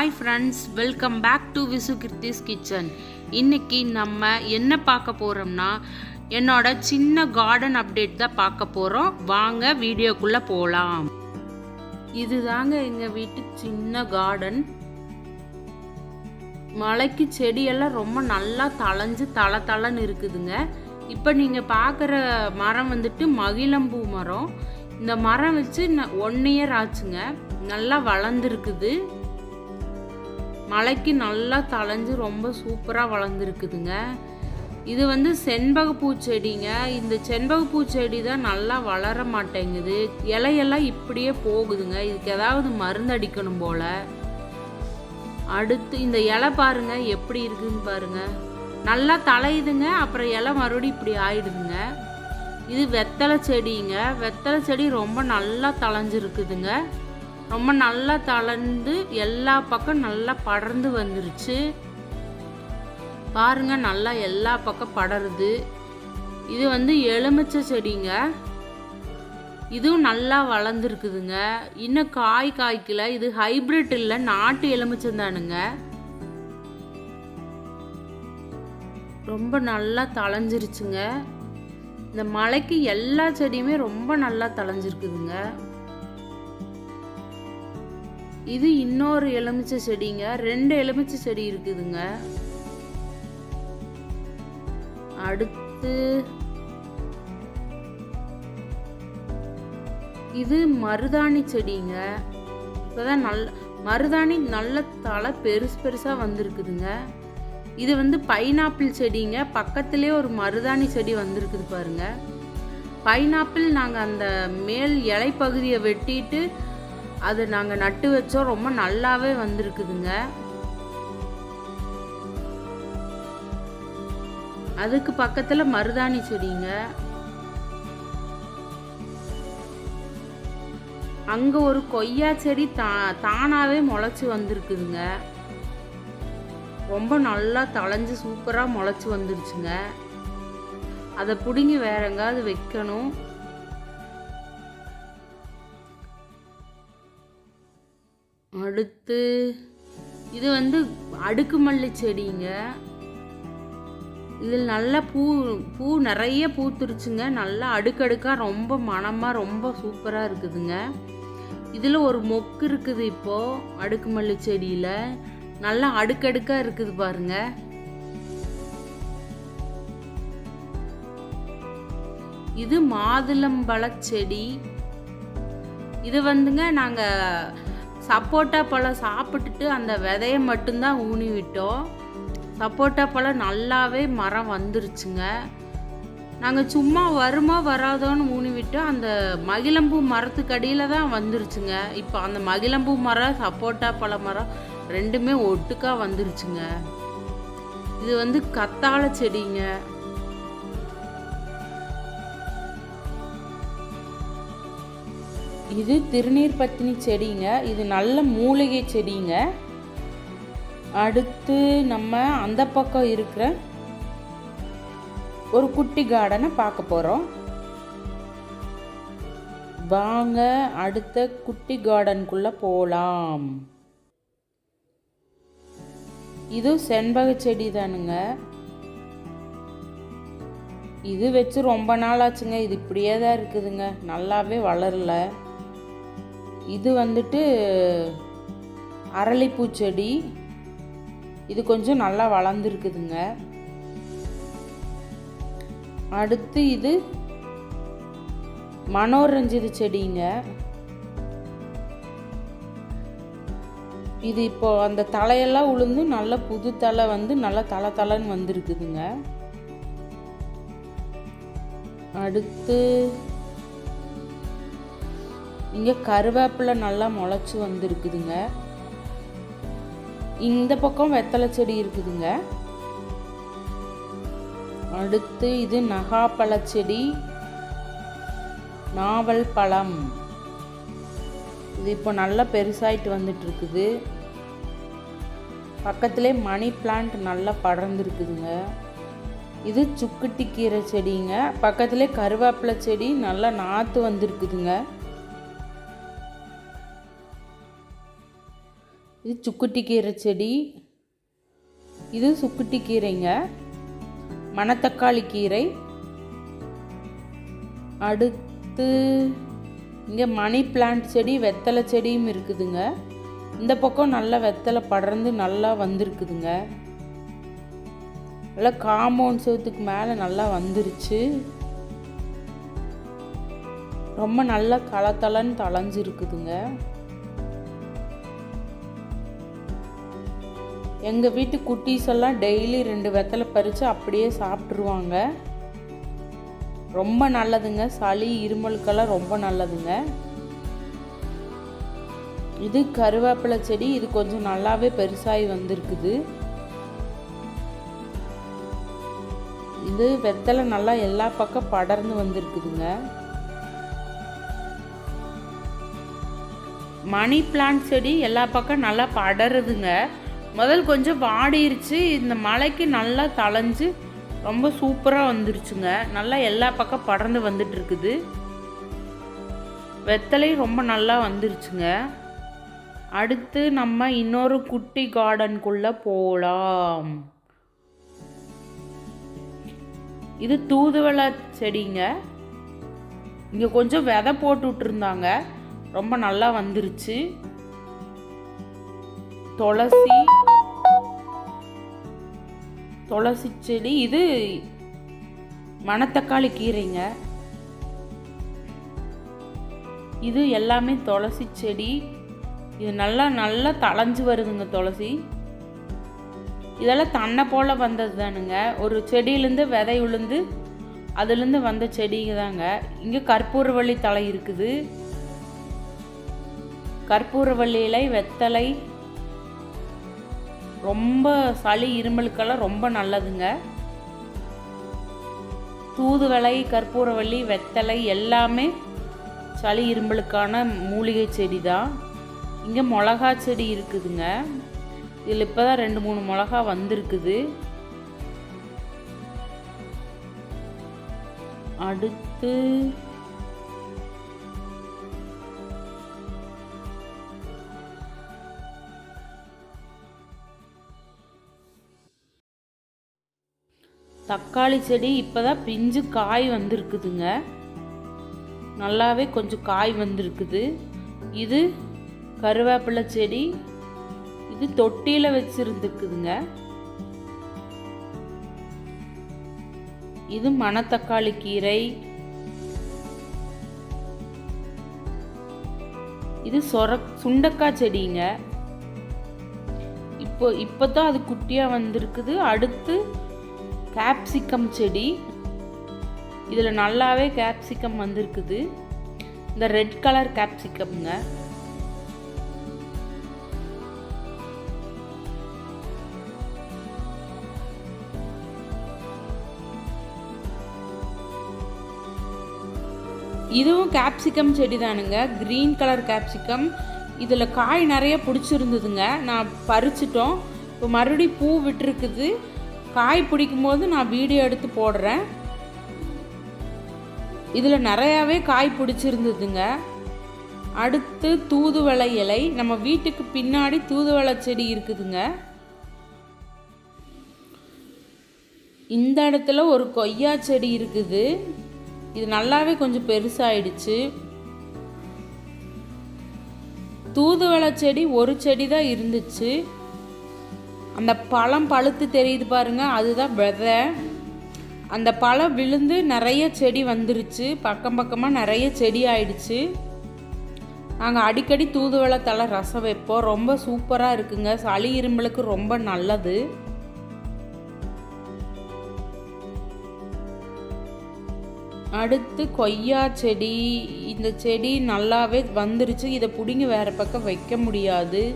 Hi friends welcome back to Visu kritis kitchen இன்னைக்கு நம்ம என்ன பார்க்க போகிறோம்னா என்னோட சின்ன கார்டன் அப்டேட் தான் பார்க்க போகிறோம் வாங்க வீடியோக்குள்ளே போகலாம் இதுதாங்க எங்கள் வீட்டு சின்ன கார்டன் மலைக்கு செடியெல்லாம் ரொம்ப நல்லா தளைஞ்சு தள தளன்னு இருக்குதுங்க. இப்போ நீங்கள் பார்க்குற மரம் வந்துட்டு மகிழம்பூ மரம். இந்த மரம் வச்சு ஒன் இயர் ஆச்சுங்க. நல்லா வளர்ந்துருக்குது. மலைக்கு நல்லா தளைஞ்சு ரொம்ப சூப்பராக வளர்ந்துருக்குதுங்க. இது வந்து செண்பகப்பூ செடிங்க. இந்த செண்பகப்பூ செடி தான் நல்லா வளர மாட்டேங்குது. இலையெல்லாம் இப்படியே போகுதுங்க. இதுக்கு ஏதாவது மருந்து அடிக்கணும் போல. அடுத்து இந்த இலை பாருங்க எப்படி இருக்குதுன்னு பாருங்க. நல்லா தலையுதுங்க அப்புறம் இலை மறுபடியும் இப்படி ஆயிடுதுங்க. இது வெத்தலை செடிங்க. வெத்தலை செடி ரொம்ப நல்லா தளைஞ்சிருக்குதுங்க ரொம்ப நல்லா தளர்ந்து எல்லா பக்கம் நல்லா படர்ந்து வந்துருச்சு. பாருங்க நல்லா எல்லா பக்கம் படருது. இது வந்து எலுமிச்சை செடிங்க. இதுவும் நல்லா வளர்ந்துருக்குதுங்க. இன்னும் காய் காய்க்கல. இது ஹைப்ரிட் இல்லை நாட்டு எலுமிச்சம் தானுங்க. ரொம்ப நல்லா தளைஞ்சிருச்சுங்க. இந்த மலைக்கு எல்லா செடியுமே ரொம்ப நல்லா தளைஞ்சிருக்குதுங்க. இது இன்னொரு எலுமிச்சை செடிங்க. ரெண்டு எலுமிச்சை செடி இருக்குதுங்க. அடுத்து இது மருதாணி செடிங்க. இப்போதான் நல்ல மருதாணி நல்ல தலை பெருசு பெருசாக வந்திருக்குதுங்க. இது வந்து பைனாப்பிள் செடிங்க. பக்கத்துலேயே ஒரு மருதாணி செடி வந்திருக்குது பாருங்க. பைனாப்பிள் நாங்கள் அந்த மேல் இலை பகுதியை வெட்டிட்டு அது நாங்கள் நட்டு வச்சோம். ரொம்ப நல்லாவே வந்திருக்குதுங்க. அதுக்கு பக்கத்தில் மருதாணி செடிங்க. அங்கே ஒரு கொய்யா செடி தா தானாகவே முளைச்சி வந்திருக்குதுங்க. ரொம்ப நல்லா தளைஞ்சு சூப்பராக முளைச்சி வந்துருச்சுங்க. அதை பிடுங்கி வேறங்க அது வைக்கணும். அடுத்து இது வந்து அடுக்கு மல்லி செடிங்க. இதில் நல்ல பூ பூ நிறைய பூத்துருச்சுங்க. நல்லா அடுக்கடுக்காக ரொம்ப மனமாக ரொம்ப சூப்பராக இருக்குதுங்க. இதில் ஒரு மொக்கு இருக்குது இப்போது அடுக்கு மல்லி செடியில். நல்லா அடுக்கடுக்காக இருக்குது பாருங்க. இது மாதுளம்பழ செடி. இது வந்துங்க நாங்கள் சப்போட்டா பழம் சாப்பிட்டுட்டு அந்த விதையை மட்டும்தான் ஊனி விட்டோம் சப்போட்டா பழம் நல்லாவே மரம் வந்துருச்சுங்க. நாங்கள் சும்மா வருமா வராதோன்னு ஊனி விட்டோம் அந்த மகிழம்பூ மரத்துக்கடியில் தான் வந்துருச்சுங்க. இப்போ அந்த மகிழம்பூ மரம் சப்போட்டா பழ மரம் ரெண்டுமே ஒட்டுக்கா வந்துருச்சுங்க. இது வந்து கத்தாழை செடிங்க. இது திருநீர் பத்தினி செடிங்க. இது நல்ல மூலிகை செடிங்க. அடுத்து நம்ம அந்த பக்கம் இருக்கிற ஒரு குட்டி கார்டனை பார்க்க போகிறோம் வாங்க அடுத்த குட்டி கார்டனுக்குள்ளே போகலாம் இது செண்பக செடி தானுங்க. இது வச்சு ரொம்ப நாள் ஆச்சுங்க இது இப்படியே தான் இருக்குதுங்க. நல்லாவே வளரல. இது வந்துட்டு அரளிப்பூ செடி இது கொஞ்சம் நல்லா வளர்ந்துருக்குதுங்க. அடுத்து இது மனோரஞ்சித செடிங்க. இது இப்போ அந்த தலையெல்லாம் உளுந்து நல்ல புது தலை வந்து நல்லா தலை தலைன்னு வந்திருக்குதுங்க. அடுத்து இங்கே கருவேப்பிலை நல்லா முளைச்சி வந்திருக்குதுங்க. இந்த பக்கம் வெத்தலை செடி இருக்குதுங்க. அடுத்து இது நகாப்பழ செடி. நாவல் பழம். இது இப்போ நல்லா பெருசாயிட்டு வந்துட்டு இருக்குது பக்கத்திலே மணி பிளான்ட் நல்லா படர்ந்துருக்குதுங்க. இது சுக்குட்டி கீரை செடிங்க. பக்கத்திலே கருவேப்பிலை செடி நல்லா நாற்று வந்திருக்குதுங்க. இது சுக்குட்டி கீரை செடி. இது சுக்குட்டி கீரைங்க. மணத்தக்காளி கீரை. அடுத்து இங்கே மணி பிளான்ட் செடி வெத்தலை செடியும் இருக்குதுங்க. இந்த பக்கம் நல்லா வெத்தலை படர்ந்து நல்லா வந்திருக்குதுங்க. நல்லா காம்பவுண்ட் செவத்துக்கு மேலே நல்லா வந்துருச்சு. ரொம்ப நல்லா தளத்தளன்னு தளைஞ்சிருக்குதுங்க எங்கள் வீட்டு குட்டீஸ் எல்லாம் டெய்லி ரெண்டு வெத்தலை பறித்து அப்படியே சாப்பிட்ருவாங்க ரொம்ப நல்லதுங்க. சளி இருமலுக்கெல்லாம் ரொம்ப நல்லதுங்க. இது கருவேப்பிலை செடி. இது கொஞ்சம் நல்லாவே பெருசாகி வந்திருக்குது. இது வெத்தலை நல்லா எல்லா பக்கம் படர்ந்து வந்திருக்குதுங்க. மணி பிளான்ட் செடி எல்லா பக்கம் நல்லா படருதுங்க. முதல் கொஞ்சம் வாடிருச்சு. இந்த மலைக்கு நல்லா தளைஞ்சு ரொம்ப சூப்பராக வந்துருச்சுங்க. நல்லா எல்லா பக்கம் படர்ந்து வந்துட்டுருக்குது. வெத்தலையும் வெத்தலை ரொம்ப நல்லா வந்துருச்சுங்க. அடுத்து நம்ம இன்னொரு குட்டி கார்டனுக்குள்ளே போகலாம் இது தூதுவளை செடிங்க. இங்கே கொஞ்சம் விதை போட்டு விட்டுருந்தாங்க ரொம்ப நல்லா வந்துருச்சு. துளசி துளசி செடி. இது மணத்தக்காளி கீரைங்க. இது எல்லாமே துளசி செடி. இது நல்லா நல்லா தளைஞ்சு வருதுங்க துளசி. இதெல்லாம் தன்னை போல் வந்தது தானுங்க. ஒரு செடியிலேருந்து விதை உளுந்து அதுலேருந்து வந்த செடிங்க தாங்க. இங்கே கற்பூரவள்ளி தலை இருக்குது. கற்பூரவள்ளி இலை வெத்தலை ரொம்ப சளி இருமலுக்கெல்லாம் ரொம்ப நல்லதுங்க. தூதுவளை கற்பூரவள்ளி வெத்தலை எல்லாமே சளி இருமலுக்கான மூலிகை செடி தான் இங்கே மிளகா செடி இருக்குதுங்க. இதில் இப்போ தான் ரெண்டு மூணு மிளகா வந்திருக்குது. அடுத்து தக்காளி செடி இப்போ தான் பிஞ்சு காய் வந்திருக்குதுங்க. நல்லாவே கொஞ்சம் காய் வந்திருக்குது. இது கருவேப்பிலை செடி. இது தொட்டியில் வச்சுருந்துக்குதுங்க இது மணத்தக்காளி கீரை. இது சொர சுண்டக்காய் செடிங்க. இப்போ இப்போ தான் அது குட்டியாக வந்திருக்குது. அடுத்து கேப்சிகம் செடி. இதில் நல்லாவே கேப்சிகம் வந்திருக்குது. இந்த ரெட் கலர் கேப்சிகம்ங்க இதுவும் கேப்சிகம் செடி தானுங்க க்ரீன் கலர் கேப்சிகம் இதில் காய் நிறைய பிடிச்சிருந்ததுங்க. நான் பறிச்சிட்டோம். இப்போ மறுபடியும் பூ விட்டுருக்குது. காய் பிடிக்கும் போது நான் வீடியோ எடுத்து போடுறேன். இதில் நிறையாவே காய் பிடிச்சிருந்ததுங்க. அடுத்து தூதுவளை இலை. நம்ம வீட்டுக்கு பின்னாடி தூதுவளை செடி இருக்குதுங்க. இந்த இடத்துல ஒரு கொய்யா செடி இருக்குது. இது நல்லாவே கொஞ்சம் பெருசாயிடுச்சு. தூதுவளை செடி ஒரு செடி தான் இருந்துச்சு. அந்த பழம் பழுத்து தெரியுது பாருங்க அதுதான் விதை. அந்த பழம் விழுந்து நிறைய செடி வந்துருச்சு. பக்கம் பக்கமாக நிறைய செடி ஆயிடுச்சு. நாங்கள் அடிக்கடி தூதுவளை ரசம் வைப்போம். ரொம்ப சூப்பராக இருக்குங்க. சளி இரும்பலுக்கு ரொம்ப நல்லது. அடுத்து கொய்யா செடி. இந்த செடி நல்லாவே வந்துருச்சு. இதை பிடிங்கி வேறு பக்கம் வைக்க முடியாது.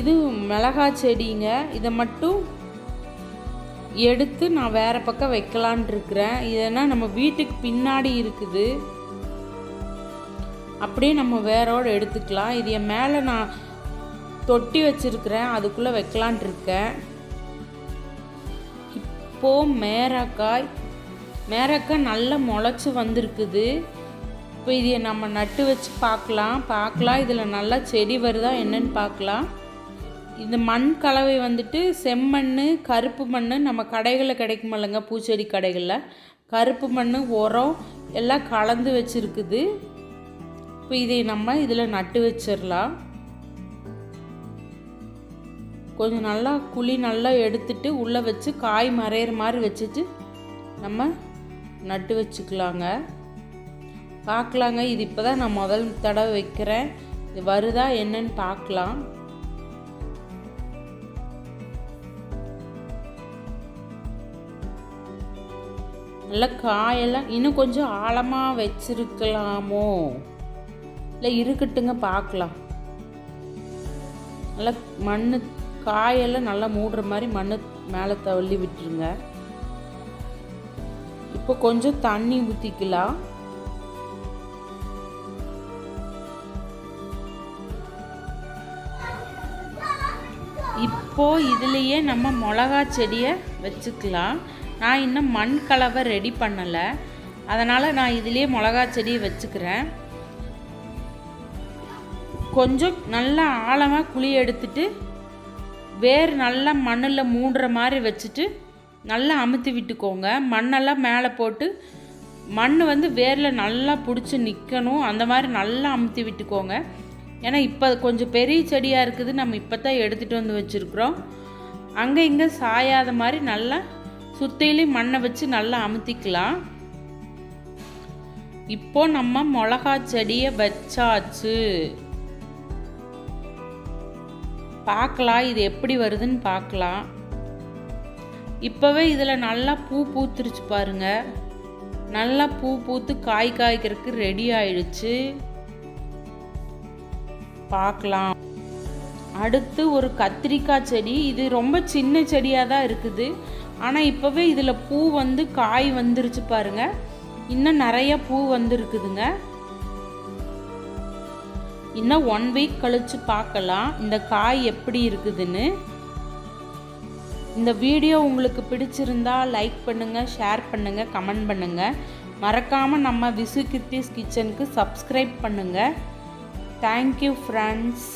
இது மிளகா செடிங்க. இதை மட்டும் எடுத்து நான் வேறு பக்கம் வைக்கலான் இருக்கிறேன். இதனா நம்ம வீட்டுக்கு பின்னாடி இருக்குது. அப்படியே நம்ம வேரோடு எடுத்துக்கலாம். இது என் மேலே நான் தொட்டி வச்சுருக்கிறேன். அதுக்குள்ளே வைக்கலான் இருக்கேன். இப்போது மேரக்காய் மேரக்காய் நல்லா முளைச்சி வந்திருக்குது. இப்போ இதை நம்ம நட்டு வச்சு பார்க்கலாம். பார்க்கலாம். இதில் நல்லா செடி வருதா என்னன்னு பார்க்கலாம். இந்த மண் கலவை வந்துட்டு செம்மண் கருப்பு மண் நம்ம கடைகளில் கிடைக்குமில்லங்க பூச்செடி கடைகளில். கருப்பு மண் உரம் எல்லாம் கலந்து வச்சுருக்குது. இப்போ இதை நம்ம இதில் நட்டு வச்சிடலாம். கொஞ்சம் நல்லா குழி நல்லா எடுத்துட்டு உள்ளே வச்சு காய் மறையிற மாதிரி வச்சுட்டு நம்ம நட்டு வச்சுக்கலாங்க. பார்க்கலாங்க. இது இப்போ தான் நான் முதல் தடவை வைக்கிறேன். இது வருதா என்னன்னு பார்க்கலாம். நல்லா காயெல்லாம் இன்னும் கொஞ்சம் ஆழமாக வச்சிருக்கலாமோ? இல்லை இருக்கட்டுங்க பார்க்கலாம் நல்லா மண் காயெல்லாம் நல்லா மூடுற மாதிரி மண் மேலே தள்ளி விட்டுருங்க. இப்போ கொஞ்சம் தண்ணி ஊற்றிக்கலாம் இப்போ இதுலேயே நம்ம மிளகா செடியை வச்சுக்கலாம். நான் இன்னும் மண் கலவை ரெடி பண்ணலை. அதனால் நான் இதிலே மிளகா செடியை வச்சுக்கிறேன். கொஞ்சம் நல்லா ஆழமாக குழி எடுத்துட்டு வேர் நல்லா மண்ணில் மூடுற மாதிரி வச்சுட்டு நல்லா அமுத்தி விட்டுக்கோங்க. மண்ணெல்லாம் மேலே போட்டு மண் வந்து வேரில் நல்லா பிடிச்சி நிற்கணும் அந்த மாதிரி நல்லா அமுத்தி விட்டுக்கோங்க. ஏன்னா இப்போ கொஞ்சம் பெரிய செடியாக இருக்குது. நம்ம இப்போ தான் எடுத்துகிட்டு வந்து வச்சுருக்குறோம். அங்கே இங்கே சாயாத மாதிரி நல்லா சுற்றிலையும் மண்ணை வச்சு நல்லா அமுத்திக்கலாம். இப்போ நம்ம மிளகா செடியை வச்சாச்சு. பார்க்கலாம் இது எப்படி வருதுன்னு பார்க்கலாம். இப்போவே இதில் நல்லா பூ பூத்துருச்சு பாருங்க. நல்லா பூ பூத்து காய் காய்க்கிறதுக்கு ரெடி ஆயிடுச்சு. பார்க்கலாம். அடுத்து ஒரு கத்திரிக்காய் செடி. இது ரொம்ப சின்ன செடியாக தான் இருக்குது. ஆனால் இப்போவே இதில் பூ வந்து காய் வந்துருச்சு பாருங்க. இன்னும் நிறைய பூ வந்துருக்குதுங்க. இன்னும் ஒன் வீக் கழித்து பார்க்கலாம். இந்த காய் எப்படி இருக்குதுன்னு. இந்த வீடியோ உங்களுக்கு பிடிச்சிருந்தா லைக் பண்ணுங்கள் ஷேர் பண்ணுங்கள் கமெண்ட் பண்ணுங்கள் மறக்காமல் நம்ம விசு கித்திஸ் கிச்சனுக்கு சப்ஸ்கிரைப் பண்ணுங்கள் தேங்க்யூ ஃப்ரெண்ட்ஸ்